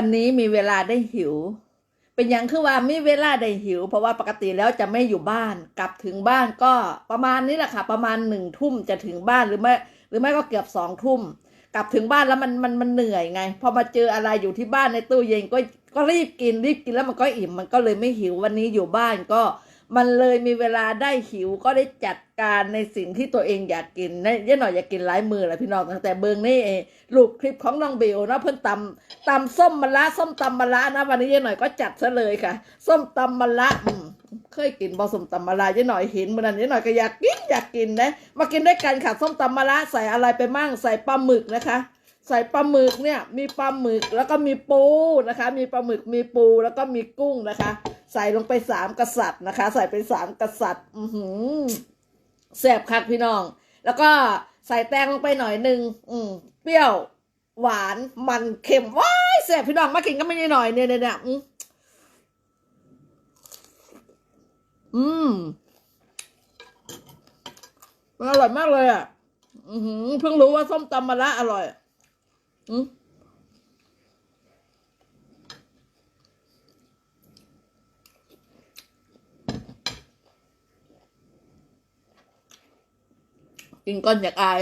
วันนี้มีเวลาได้หิว เป็นอย่างคือว่ามีเวลาได้หิว เพราะว่าปกติแล้วจะไม่อยู่บ้านกลับถึงบ้านก็ประมาณนี้แหละค่ะ ประมาณหนึ่งทุ่มจะถึงบ้านหรือไม่หรือไม่ก็เกือบสองทุ่มกลับถึงบ้านแล้วมันมันมันเหนื่อยไง พอมาเจออะไรอยู่ที่บ้านในตู้เย็นก็ก็รีบกินรีบกินแล้วมันก็อิ่มมันก็เลยไม่หิววันนี้อยู่บ้านก็ มันเลยมีเวลาได้หิวก็ได้จัดการในสิ่งที่ตัวเองอยากกินนะย่าหน่อยอยากกินหลายมือแหละพี่น้องตั้งแต่เบิงนี่เองลูกคลิปของน้องเบลนะเพิ่นตำตำส้มมะละส้มตำมะละนะวันนี้ย่าหน่อยก็จัดซะเลยค่ะ ส้มตำมะละเคยกินบอส้มตำมะละย่าหน่อยเห็นมื่อนั้นย่าหน่อยก็อยากกินอยากกินนะมากินด้วยกันค่ะส้มตำมะละใส่อะไรไปมั่งใส่ปลาหมึกนะคะใส่ปลาหมึกเนี่ยมีปลาหมึกแล้วก็มีปูนะคะ มีปลาหมึกมีปูแล้วก็มีกุ้งนะคะ ใส่ลงไปสามกษัตริย์นะคะ ใส่ไปสามกษัตริย์ อือหือแซ่บคักพี่น้อง แล้วก็ใส่แตงลงไปหน่อยหนึ่งอืมเปรี้ยวหวานมันเค็มว้ายแซ่บพี่น้องมากินก็ไม่ได้หน่อยเนี่ยเนี่ยเนี่ยอืมอืมมันอร่อยมากเลยอะ อือหือเพิ่งรู้ว่าส้มตำมะระอร่อย อืม กินก้อนอยากอาย